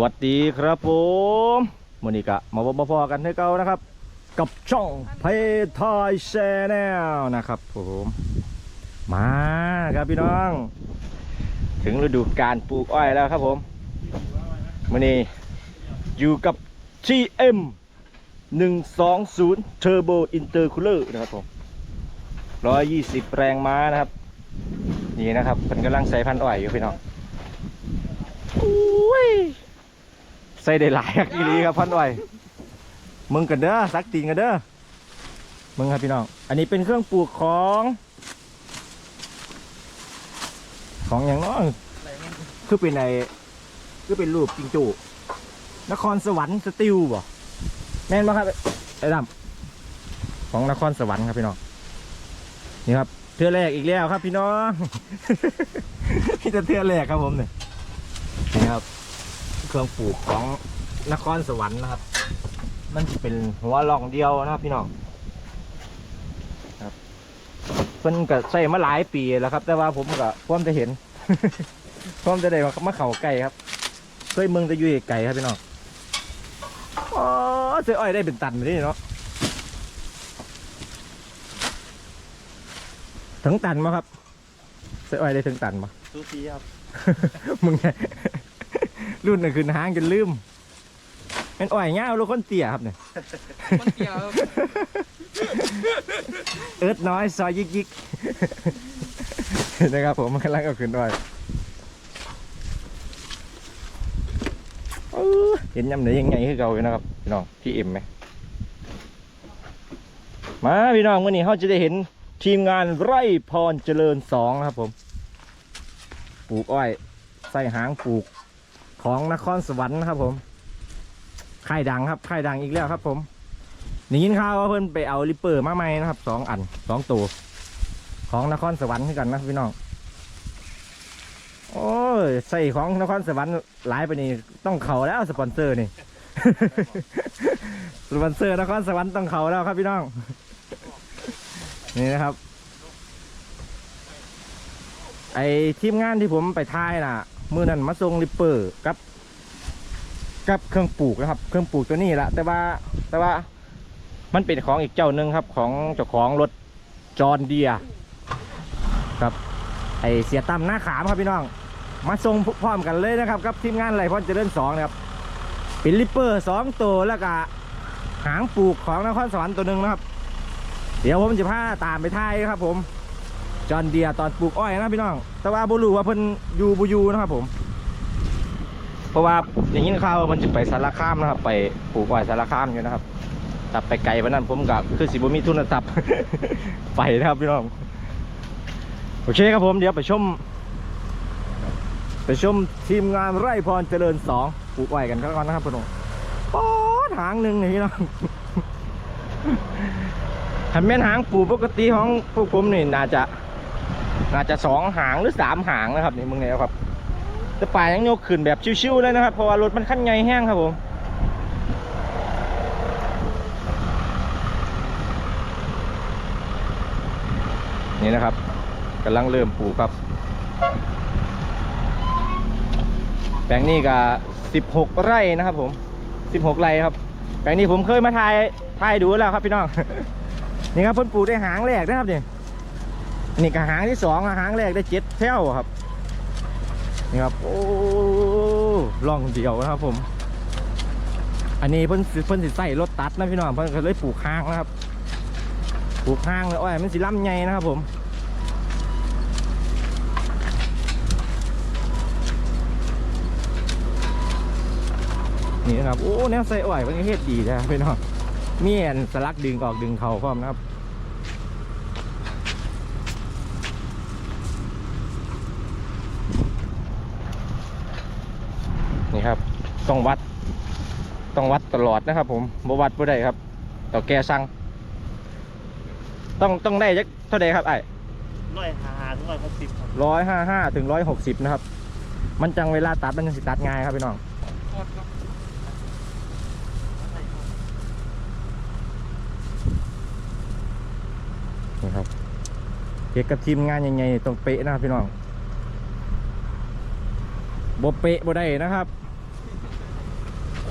วัสดีครับผมมนิกะมาพบพอกันให้เก่านะครับ กับช่องเพทายแชนแนลนะครับผมมาครับพี่น้อง ถึงฤดูการปลูกอ้อยแล้วครับผมมื่อนี้อยู่กับ GM 120 Turbo Intercooler นะครับผม 120 แรงม้านะครับ นี่นะครับเป็นกำลังใส่พันอ้อยอยู่พี่น้องอุ้ย ใส่ได้หลายอักอีหลีครับพันอ้อยมึงกันเด้อสักตีนกันเด้อมึงครับพี่น้อง อันนี้เป็นเครื่องปลูกของ ของอย่างน้อยคือเป็นไอคือเป็นรูปจิงจูนครสวรรค์สติลบ่แม่นบ่ครับไอ้ดำของนครสวรรค์ครับพี่น้องนี่ครับเทือแรกอีกแล้วครับพี่น้องนี่จะเทือแรกครับผมเนี่ยนี่ครับ เครื่องปลูกของนครสวรรค์นะครับ มันจะเป็นหัวล่องเดียวนะครับพี่น้องครับเพิ่นก็ใส่มาหลายปีแล้วครับ แต่ว่าผมก็พร้อมจะเห็น พร้อมจะได้มาเข่าไก่ครับเคยเมืองจะอยู่ไก่ครับพี่น้องอ๋อเสื้ออ้อยได้เป็นตันเลยเนาะถึงตันมาครับเสื้ออ้อยได้ถึงตันมาซูซีครับ มึงไง รุ่นน่ะคือหางจนลืมเป็นอ่อยเงาลูกคนเตี่ยครับเนี่ยคนเดียวครับ เอิร์ดน้อยซอยยิกยิกนะครับผมมันกำลังเอาขึ้นด้วยอื้อเห็นยำไหนยังไงคือเก่าอยู่นะครับพี่น้องพี่เอ็มไหมมาพี่น้องวันนี้เขาจะได้เห็นทีมงานไร่พรเจริญสองนะครับผมปลูกอ้อยใส่หางปลูก ของนครสวรรค์นะครับผมค่ายดังครับค่ายดังอีกแล้วครับผมนี่ยินข่าวว่าเพิ่อนไปเอาลิปเปอร์มาใหม่นะครับสองอันสองตัวของนครสวรรค์คือกันนะพี่น้อง โอ้ยใส่ของนครสวรรค์หลายไปนี่ต้องเขาแล้วสปอนเซอร์นี่สปอนเซอร์นครสวรรค์ต้องเขาแล้วครับพี่น้อง นี่นะครับ ไอทีมงานที่ผมไปถ่ายน่ะ มือนั้นมาส่งริปเปอร์กับ กับเครื่องปลูกนะครับ เครื่องปลูกตัวนี้แหละแต่ว่าแต่ว่ามันเป็นของอีกเจ้าหนึ่งครับ ของเจ้าของรถจอร์นเดียครับไอเสียตั้มหน้าขามครับพี่น้อง มาส่งพร้อมกันเลยนะครับกับทีมงานไรพอนเจริญสองนะครับเป็นริปเปอร์สองตัวแล้วก็หางปลูกของนครสวรรค์ตัวหนึ่งนะครับ เดี๋ยวผมจะพาตามไปถ่ายครับผม จอนเดียตอนปลูกอ้อยนะพี่น้อง แต่ว่าบุรู้ว่าเพิ่นอยู่บุยูนะครับผม เพราะว่าอย่างนี้ข่าวว่ามันจะไปสารคามนะครับ ไปปลูกอ้อยสารคามอยู่นะครับถ้าไปไกลวันนั้นผมกับคือสิบมีทุนทรัพย์ไปนะครับพี่น้องโอเคครับผมเดี๋ยวไปชม ไปชมทีมงานไร่พรเจริญสองปลูกอ้อยกันก่อนนะครับพี่น้องป๊อดหางหนึ่งนี่พี่น้องถ้าแม่นหางปลูกปกติของพวกผมนี่น่าจะ น่าจะสองหางหรือสามหางนะครับนี่มึงเนี่ยครับแต่ป่ายังยกขึ้นแบบชิวๆเลยนะครับเพราะว่ารถมันขั้นใหญ่แห้งครับผมนี่นะครับกำลังเริ่มปลูกครับ แปลงนี้ก็16 ไร่นะครับผม 16 ไร่ครับ แปลงนี้ผมเคยมาถ่ายถ่ายดูแล้วครับพี่น้อง นี่ครับเพิ่นปลูกได้หางแรกนะครับนี่ นี่ก็หางที่สองอะหางแรกได้เจ็ดเท่าครับนี่ครับโอ้ล่องเดียวนะครับผม อันนี้เพิ่นสิเพิ่นสิใส่รถตัดนะพี่น้องเพิ่นก็เลยปลูกห้างนะครับปลูกห้างเลยอ้อยมันสิล่ำใหญ่นะครับผมนี่นะครับโอ้แนวใส่อ้อยเพิ่นเฮ็ดดีนะพี่น้องเมีอันสลักดึงออกดึงเข่าพร้อมนะครับ นี่ครับ ต้องวัด ต้องวัดตลอดนะครับ ผมบ่วัดบ่ได้ครับต่อแกสั่งต้องต้องได้จักเท่าใดครับไอ้ร้อยหาถึงร้อยหกสิบครับร้อยห้าห้าถึงร้อยหกสิบนะครับ มันจังเวลาตัดมันจะสิตัดง่ายครับพี่น้องนี่ครับเอกกับทีมงานยังไงต้องเป๊ะนะครับพี่น้องบ่เป๊ะบ่ได้นะครับ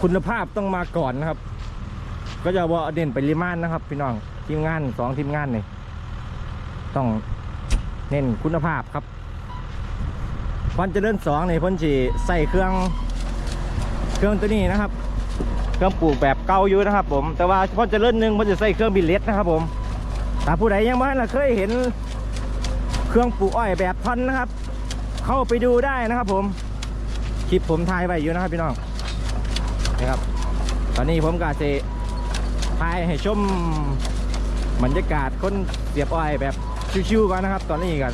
คุณภาพต้องมาก่อนนะครับ ก็จะว่าเด่นไปริมานนะครับ พี่น้องทีมงานสองทีมงานนี่ต้องเน้นคุณภาพครับพอนเจะเดินสองนี่พ่นจีใส่เครื่องเครื่องตัวนี้นะครับ เครื่องปลูกแบบเก่าอยู่นะครับ ผม แต่ว่าพอนเจะเลื่อนหนึ่งพ่นจะใส่เครื่องบิลเลตนะครับ ผมแต่ผู้ใดยังไม่เคยเห็นเครื่องปลูกอ้อยแบบท่อนนะครับ เข้าไปดูได้นะครับ ผมคลิปผมถ่ายไว้อยู่นะครับพี่น้อง นะครับ ตอนนี้ผมก็จะถ่ายให้ชมบรรยากาศคนเสียบอ้อยแบบชิวๆก่อนนะครับ ตอนนี้กัน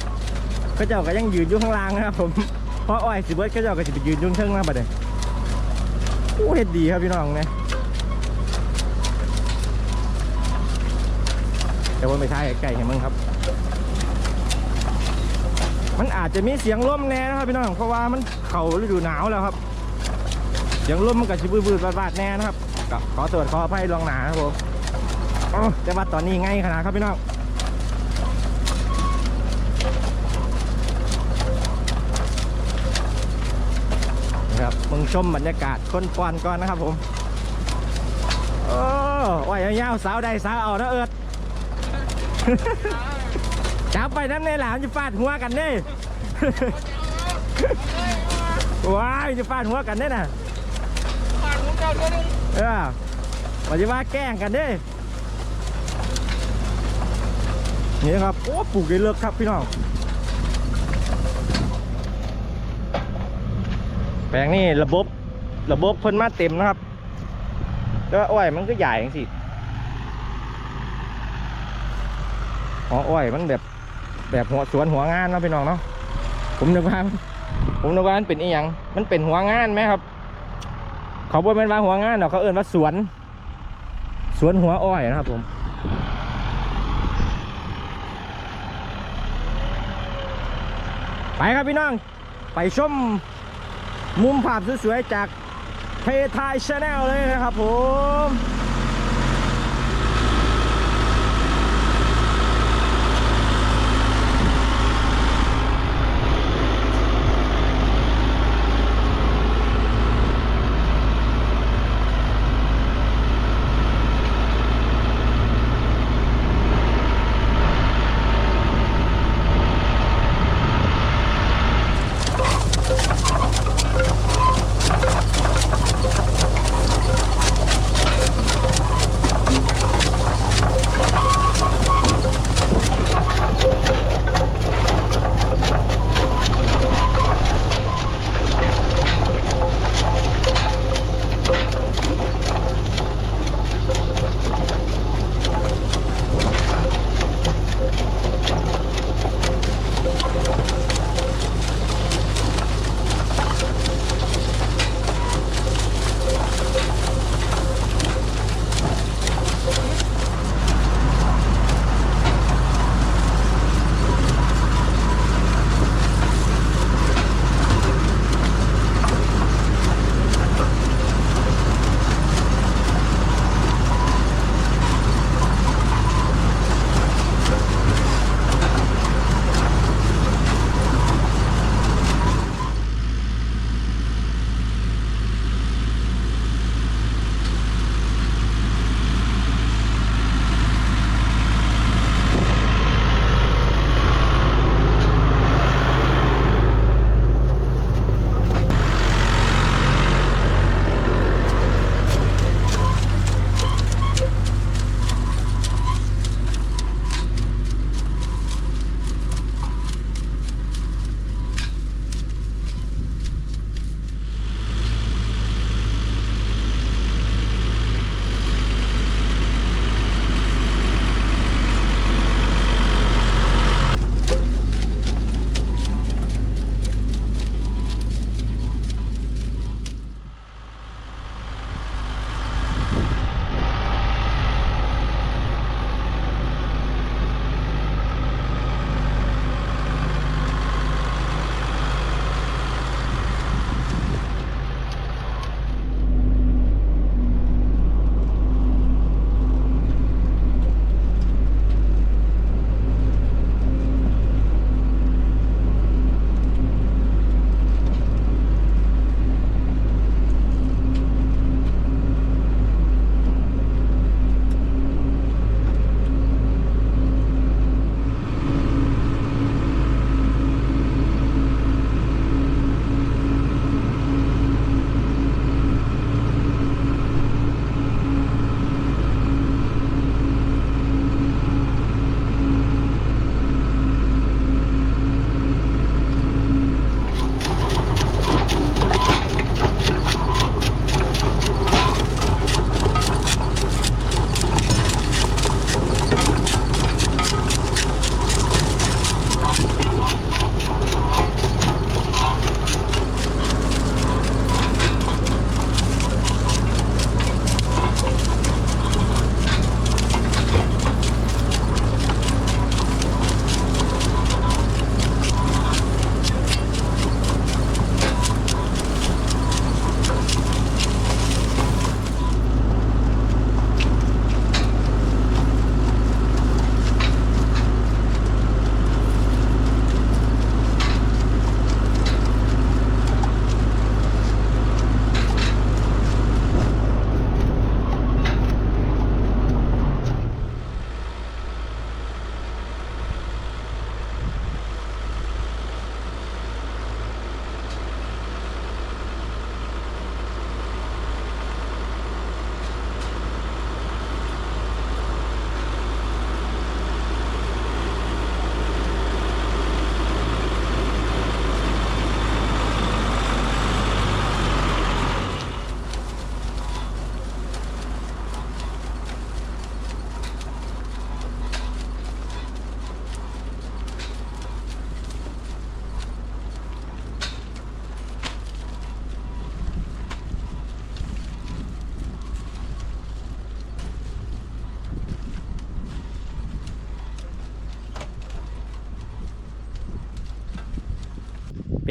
ก็เจ้าก็ยังยืนอยู่ข้างล่างนะครับ ผมเพราะอ้อยสิเบิร์ดก็เจ้าก็จะไปยืนยุ่งเทิงนะบัดนี้โอ้เฮ็ดดีครับพี่น้องเนี่ยเดี๋ยวผมไปถ่ายใกล้ๆให้งครับ มันอาจจะมีเสียงลมแน่นะครับพี่น้องเพราะว่ามันเข่าฤดูหนาวแล้วครับ สียงลมมันก็ชิบืดๆบาดแน่นะครับก็ขอตรวจขออภัยลวงหนาครับผมอ้าวแต่ว่าตอนนี้ไงขนาดครับพี่น้องนะครับมึงชมบรรยากาศคนปอนก่อนนะครับผมโอ้ว่ายยาวสาวใดสาวเอานะเอิดจับไปน้ำในหลานจะฟาดหัวกันเด้ว้ายจะฟาดหัวกันเด้น่ะผ่านของ เจ้าตัวเออว่าจะว่าแกล้งกันเด้นี่ครับ โอ้ปลูกได้เลิกครับพี่น้อง แปลงนี่ระบบระบบเพิ่นมาเต็มนะครับแล้วอ้อยมันก็ใหญ่จังสิอ๋ออ้อยมันแบบแบบหัวสวนหัวงานเนาะพี่น้องเนาะผมนึกว่าผมนึกว่ามันเป็นอีหยังมันเป็นหัวงานไหมครับ เขาบ่เป็นว่าหัวงานเนาะเขาเอิ้นว่าสวน สวนหัวอ้อยนะครับผมไปครับพี่น้อง ไปชมมุมภาพสวยๆจากเททายชาแนลเลยนะครับผม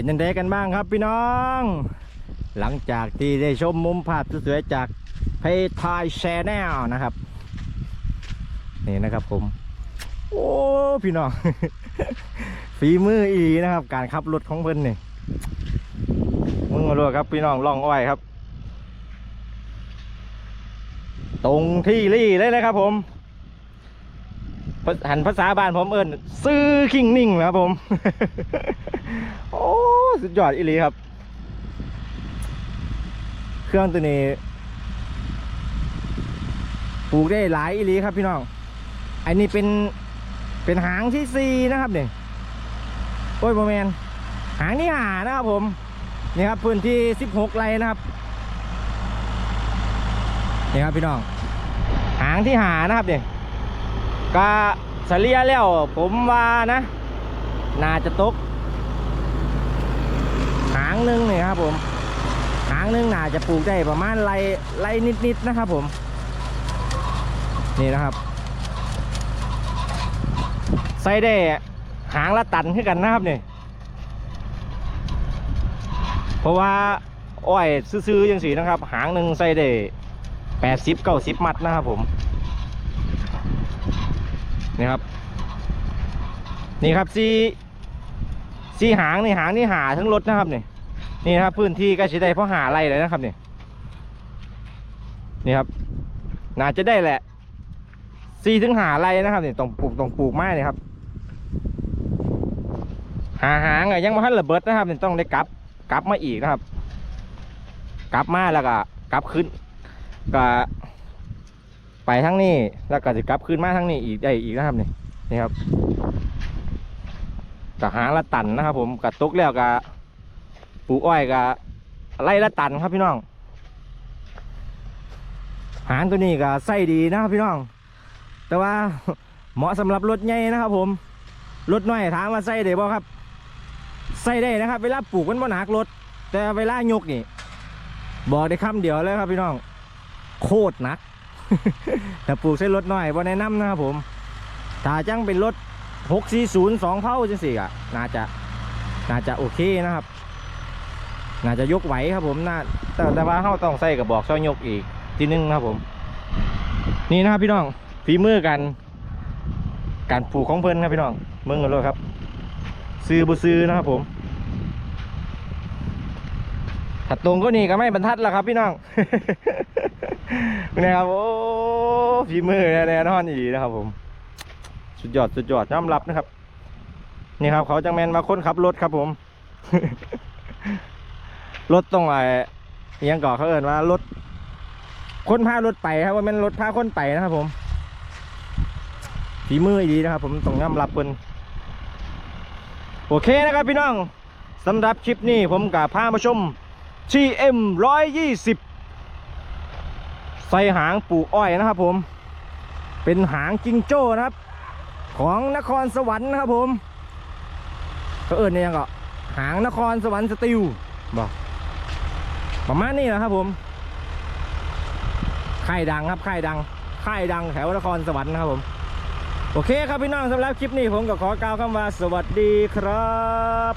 ยังไงกันบ้างครับพี่น้อง หลังจากที่ได้ชมมุมภาพสวยๆจากเพย์ทายแชนแนลนะครับ นี่นะครับผม โอ้พี่น้อง ฝีมืออีนะครับ การขับรถของเพิ่นนี่มึงมาดูครับพี่น้องล่องอ้อยครับ ตรงที่รี่เลยนะครับผมหันภาษาบ้านผมเอิญซื้อคิงนิ่งนะครับผม โอ้ สุดยอดอีลีครับ เครื่องตัวนี้ปลูกได้หลายอีลีครับพี่น้อง อันนี้เป็นเป็นหางที่สี่นะครับเนี่ยโอ้ยโมแมนหางที่หานะครับผม นี่ครับพื้นที่สิบหกไร่นะครับ นี่ครับพี่น้อง หางที่หานะครับเนี่ยก็เฉลี่ยแล้วผมว่านะ น่าจะตกางหนึงนี่ครับผมหางหนึงน่าจะปลูกได้ประมาณไรไรนิดๆนะครับผม นี่นะครับใส่ได้หางละตันขึ้นกันนะครับนี่เพราะว่าอ้อยซื้อๆยังสีนะครับ หางหนึ่งใส่ได้แปดสิบเก้าสิบมัดนะครับผมนี่ครับ นี่ครับซีซีหางนี่หางนี่หาทั้งรถนะครับนี่ นี่นะครับพื้นที่ก็ใช้ได้เพราะหาไรเลยนะครับนี่นี่ครับน่าจะได้แหละซีถึงหาไรนะครับนี่ต้องปลูกต้องปลูกไม้นี่ครับ หาหางอะยังไม่ทันระเบิดนะครับนี่ต้องได้กลับกลับมาอีกนะครับ กลับมาแล้วก็กลับขึ้นก็ไปทั้งนี้แล้วก็จะกลับขึ้นมาทั้งนี้อีกได้อีกนะครับนี่นี่ครับกับหางละตันนะครับ ผมกับตุกแล้วกับ ปลูกอ้อยกับไล่ละตันครับพี่น้อง หางตัวนี้ก็ไส้ดีนะครับพี่น้อง แต่ว่าเหมาะสำหรับรถใหญ่นะครับ ผมรถน้อยถามว่าไส้ได้บ่ครับไส้ได้นะครับ เวลาปลูกมันบ่หนักรถ แต่เวลายกนี่ บอกได้คำเดียวเลยครับพี่น้อง โคตรหนักแต่ปลูกใช้รถน้อยบ่แนะนำนะครับผมถ้าจังเป็นรถ640 2เผาจังสี่อะน่าจะน่าจะโอเคนะครับ น่าจะยกไหวครับผมน่าแต่แต่ว่าเขาต้องใส่กับบอกช่อยยกอีกทีนึงนะครับผม นี่นะครับพี่น้องฝีมือกันการปลูกของเพลินครับพี่น้องเมืองกันเลยครับซื้อบุซื้อนะครับผมถัดตรงก็นี่ก็ไม่บรรทัดแล้วครับพี่น้องนี่ครับโอ้ฝีมือแน่นอนอีนะครับผม สุดยอดสุดยอดยอมรับนะครับ นี่ครับ เขาจังแมนมาค้นขับรถครับผม รถตรงไอ้ยังก่อเขาเอินว่ารถคนพารถไปครับว่ามันรถพาคนไปนะครับผมฝีมือดีนะครับ ผมต้องยอมรับเพิ่นโอเคนะครับพี่น้องสำหรับคลิปนี้ผมกับพามาชม TM 120ใส่หางปูอ้อยนะครับผม เป็นหางจิงโจ้นะครับ ของนครสวรรค์นะครับผมก็เอิญเนี่ยงก็หางนครสวรรค์สติลบอก ประมาณนี้นะครับผมค่ายดังครับค่ายดังค่ายดังแถวนครสวรรค์นะครับผมโอเคครับพี่น้องสำหรับคลิปนี้ผมก็ขอกล่าวคำว่าสวัสดีครับ